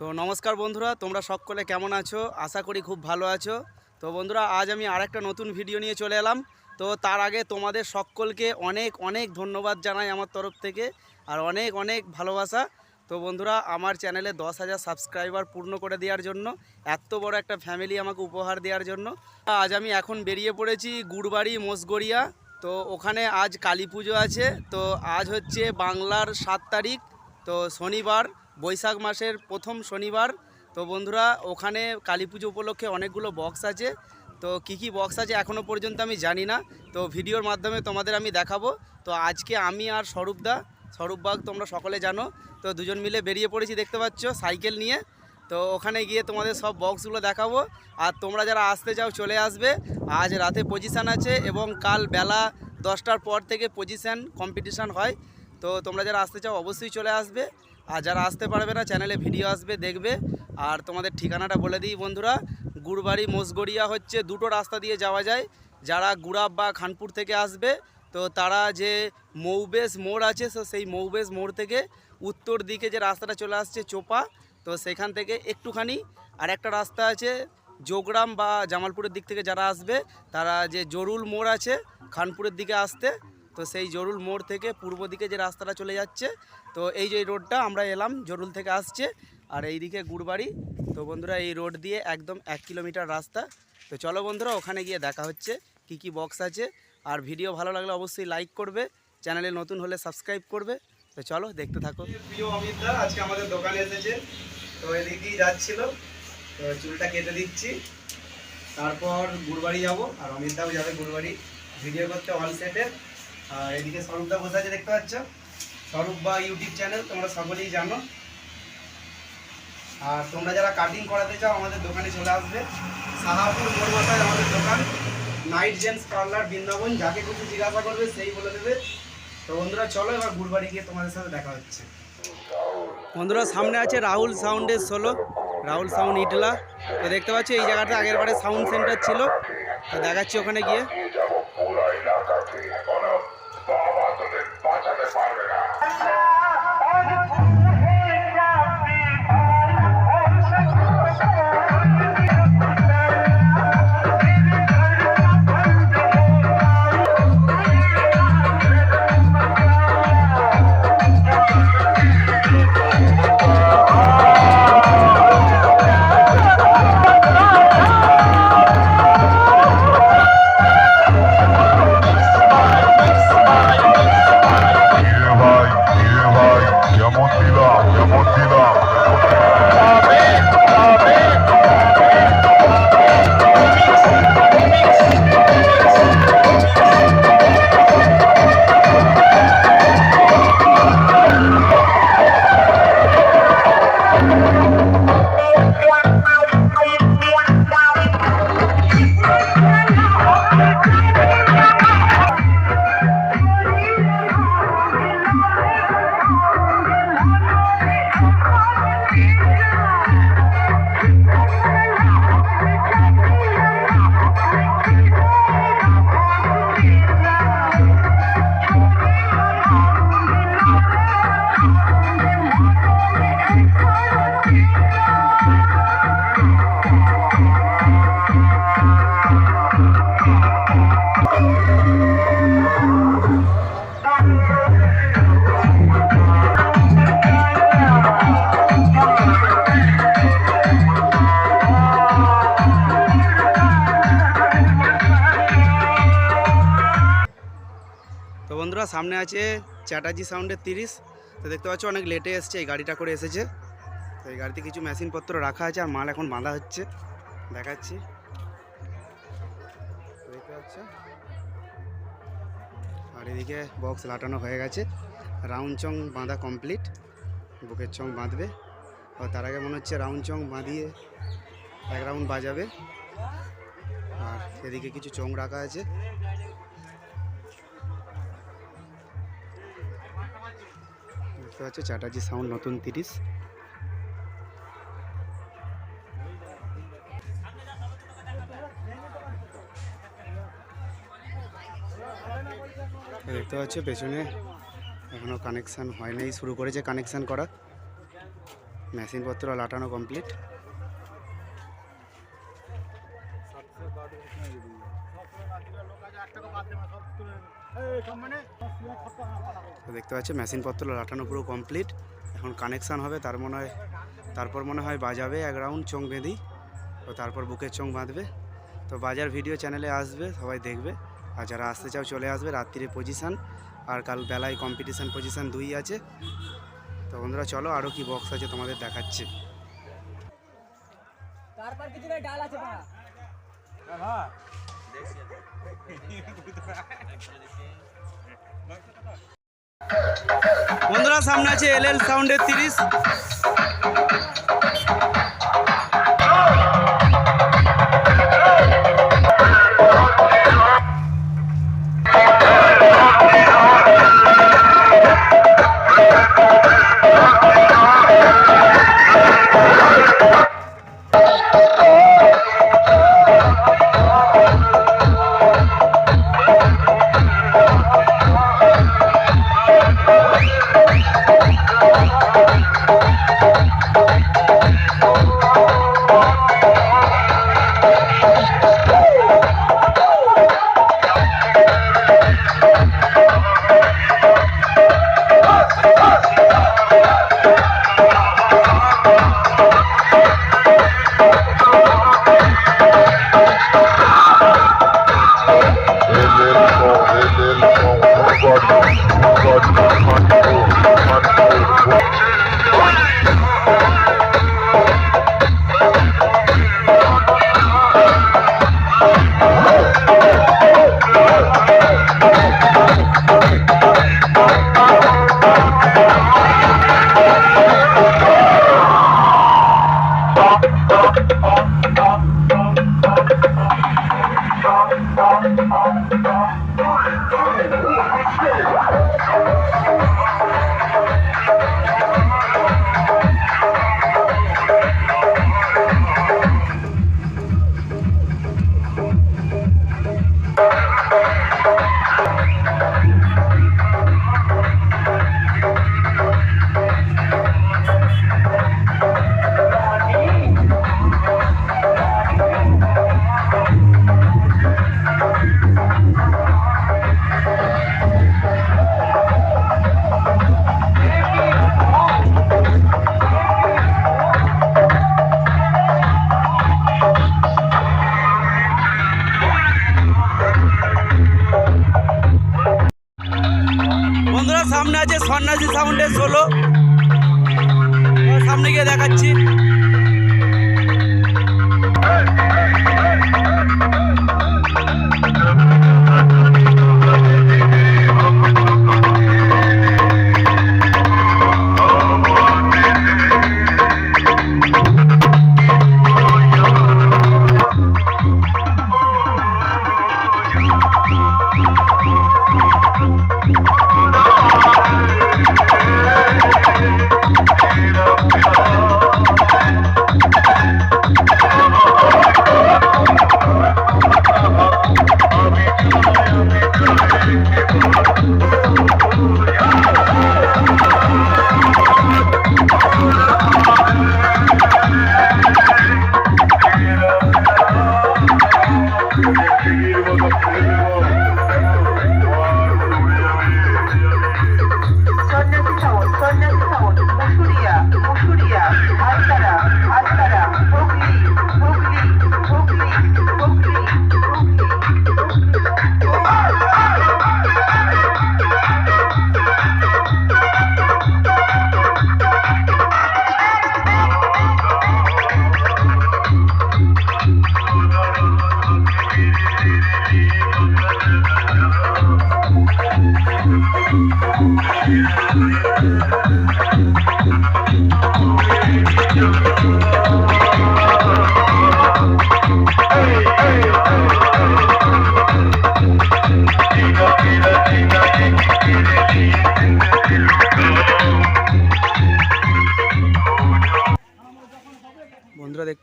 তো নমস্কার বন্ধুরা, তোমরা সকলে কেমন আছো? আশা করি খুব ভালো আছো। তো বন্ধুরা, আজ আমি আরেকটা নতুন ভিডিও নিয়ে চলে এলাম। তো তার আগে তোমাদের সকলকে অনেক অনেক ধন্যবাদ জানাই আমার তরফ থেকে, আর অনেক অনেক ভালোবাসা। তো বন্ধুরা, আমার চ্যানেলে দশ হাজার সাবস্ক্রাইবার পূর্ণ করে দেওয়ার জন্য, এত বড় একটা ফ্যামিলি আমাকে উপহার দেওয়ার জন্য। আজ আমি এখন বেরিয়ে পড়েছি গুড়বাড়ি মোসগড়িয়া তো ওখানে আজ কালী পুজো আছে। তো আজ হচ্ছে বাংলার সাত তারিখ, তো শনিবার। বৈশাখ মাসের প্রথম শনিবার। তো বন্ধুরা, ওখানে কালী পুজো উপলক্ষে অনেকগুলো বক্স আছে। তো কি কি বক্স আছে এখনও পর্যন্ত আমি জানি না। তো ভিডিওর মাধ্যমে তোমাদের আমি দেখাবো। তো আজকে আমি আর স্বরূপদা স্বরূপবাগ তোমরা সকলে জানো। তো দুজন মিলে বেরিয়ে পড়েছি দেখতে পাচ্ছ সাইকেল নিয়ে। তো ওখানে গিয়ে তোমাদের সব বক্সগুলো দেখাবো। আর তোমরা যারা আসতে চাও চলে আসবে। আজ রাতে পজিশান আছে এবং কাল বেলা দশটার পর থেকে পজিশান কম্পিটিশান হয়। তো তোমরা যারা আসতে চাও অবশ্যই চলে আসবে। আর যারা আসতে পারবে না চ্যানেলে ভিডিও আসবে, দেখবে। আর তোমাদের ঠিকানাটা বলে দিই বন্ধুরা। গুড়বাড়ি মোসগড়িয়া হচ্ছে দুটো রাস্তা দিয়ে যাওয়া যায়। যারা গুড়াব বা খানপুর থেকে আসবে, তো তারা যে মৌবেশ মোড় আছে, তো সেই মৌবেশ মোড় থেকে উত্তর দিকে যে রাস্তাটা চলে আসছে চোপা, তো সেখান থেকে একটুখানি। আর একটা রাস্তা আছে যোগরাম বা জামালপুরের দিক থেকে যারা আসবে, তারা যে জরুল মোড় আছে, খানপুরের দিকে আসতে তো সেই জরুল মোড় থেকে পূর্ব দিকে যে রাস্তাটা চলে যাচ্ছে, তো এই যে রোডটা আমরা এলাম, জরুল থেকে আসছে। আর এই দিকে গুড়বাড়ি, তো বন্ধুরা এই রোড দিয়ে একদম এক কিলোমিটার রাস্তা। তো চলো বন্ধুরা, ওখানে গিয়ে দেখা হচ্ছে কি কি বক্স আছে। আর ভিডিও ভালো লাগলে অবশ্যই লাইক করবে চ্যানেলে নতুন হলে সাবস্ক্রাইব করবে। তো চলো, দেখতে থাকো। প্রিয় আজকে আমাদের দোকানে এসেছে। তো এদিকেই যাচ্ছিল। তো চুলটা কেটে দিচ্ছি। তারপর গুড়বাড়ি যাব, আর অমিত দাও যাবে গুড়বাড়ি। ভিডিও করতে অল সেটে আর এদিকে স্বরূপদা বসে আছে, দেখতে পাচ্ছ? স্বরূপ বা ইউটিউব চ্যানেল, তোমরা সকলেই জানো। আর তোমরা যারা কাটিং করাতে চাও, আমাদের দোকানে চলে আসবে। সাহাপুর মোড় বসায় আমাদের দোকান। নাইট জেন্টস পার্লার বৃন্দাবন, যাকে কিছু জিজ্ঞাসা করবে, সেই বলে দেবে। তো বন্ধুরা, চলো এবার গুড়বাড়ি গিয়ে তোমাদের সাথে দেখা হচ্ছে। বন্ধুরা, সামনে আছে রাহুল সাউন্ডের সোলো রাহুল সাউন্ড ইটলা। তো দেখতে পাচ্ছ, এই জায়গাটা আগের বারে সাউন্ড সেন্টার ছিল। তো দেখাচ্ছি ওখানে গিয়ে। সামনে আছে চ্যাটার্জি সাউন্ডের তিরিশ। তো দেখতে পাচ্ছ অনেক লেটে এসছে, এই গাড়িটা করে এসেছে। তো এই গাড়িতে কিছু মেশিনপত্র রাখা আছে, আর মাল এখন বাঁধা হচ্ছে। দেখাচ্ছি। দেখতে আর এদিকে বক্স লাটানো হয়ে গেছে। রাউন্ড চং বাঁধা কমপ্লিট। বুকের চং বাঁধবে। আর তার আগে মনে হচ্ছে রাউন্ড চং বাঁধিয়ে এক রাউন্ড বাজাবে। আর এদিকে কিছু চং রাখা আছে। দেখতে পাচ্ছ চ্যাটার্জি সাউন্ড, নতুন তিরিশ। দেখতে পাচ্ছ, পেছনে এখনও কানেকশান হয় নাই, শুরু করেছে কানেকশান করা। মেশিনপত্র লাটানো কমপ্লিট তো দেখতে পাচ্ছি মেশিনপত্র লাটানো পুরো কমপ্লিট এখন কানেকশান হবে তার মনে হয় তারপর মনে হয় বাজাবে এক রাউন্ড চোং বেঁধি তো তারপর বুকের চোং বাঁধবে। তো বাজার ভিডিও চ্যানেলে আসবে সবাই দেখবে। আর যারা আসতে চাও চলে আসবে রাত্রিরে পজিশান আর কাল বেলায় কম্পিটিশান পজিশান দুই আছে। তো বন্ধুরা চলো আরও কি বক্স আছে তোমাদের দেখাচ্ছি। তারপর কিছু ডাল আছে বন্ধুরা সামনে আছে এল এল সাউন্ডের তিরিশ। বন্ধুরা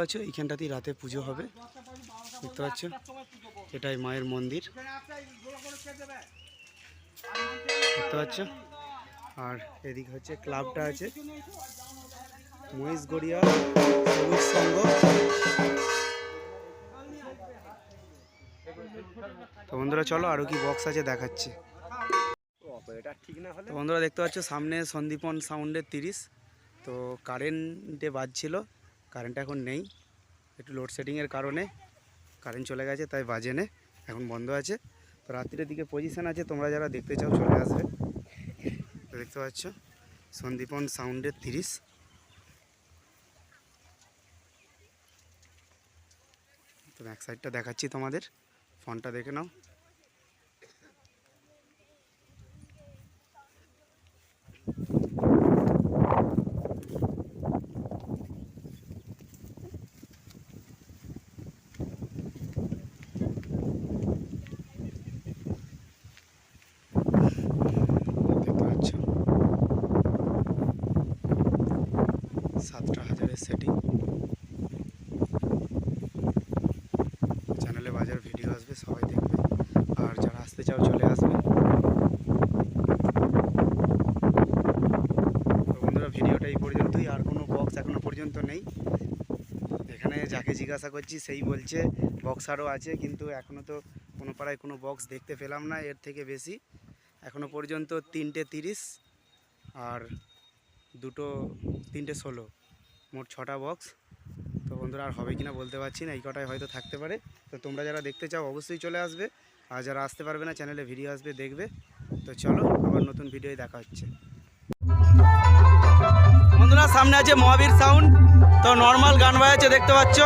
পাচ্ছ এইখানটাতেই রাতে পুজো হবে। দেখতে পাচ্ছ? এটাই মায়ের মন্দির। দেখতে পাচ্ছ? আর এদিকে হচ্ছে ক্লাবটা আছে। মহেশ গড়িয়া তো বন্ধুরা, চলো আরও কি বক্স আছে দেখাচ্ছি। বন্ধুরা, দেখতে পাচ্ছ? সামনে সন্দীপন সাউন্ডের তিরিশ। তো কারেন্টে বাজছিল। কারেন্ট এখন নেই। একটু লোডশেডিংয়ের কারণে কারেন্ট চলে গেছে, তাই বাজে নে। এখন বন্ধ আছে। তো রাত্রির দিকে পজিশন আছে, তোমরা যারা দেখতে চাও চলে আসবে। দেখতে পাচ্ছ, সন্দীপন সাউন্ডের তিরিশ। তো ব্যাক সাইডটা দেখাচ্ছি তোমাদের। ফোনটা দেখে নাও দেখতে পাচ্ছ সাতটা হাজারের সেটিং চ্যানেলে বাজার ভিডিও আসবে সবাই দেখবে আর যারা আসতে চাও চলে আসবে তো বন্ধুরা এই পর্যন্তই। আর কোনো বক্স এখনও পর্যন্ত নেই। এখানে যাকে জিজ্ঞাসা করছি সেই বলছে বক্স আরও আছে, কিন্তু এখনও তো কোনো পাড়ায় কোনো বক্স দেখতে পেলাম না, এর থেকে বেশি। এখনও পর্যন্ত তিনটে তিরিশ আর দুটো তিনটে ষোলো, মোট ছটা বক্স তো বন্ধুরা, আর হবে কিনা বলতে পারছি না, এই কটায় হয়তো থাকতে পারে। তো তোমরা যারা দেখতে চাও, অবশ্যই চলে আসবে। আর যারা আসতে পারবে না চ্যানেলে ভিডিও আসবে, দেখবে। তো চলো, আবার নতুন ভিডিওয় দেখা হচ্ছে। বন্ধুরা সামনে আছে মহাবীর সাউন্ড তো নর্মাল গান বাজাচ্ছে দেখতে পাচ্ছ?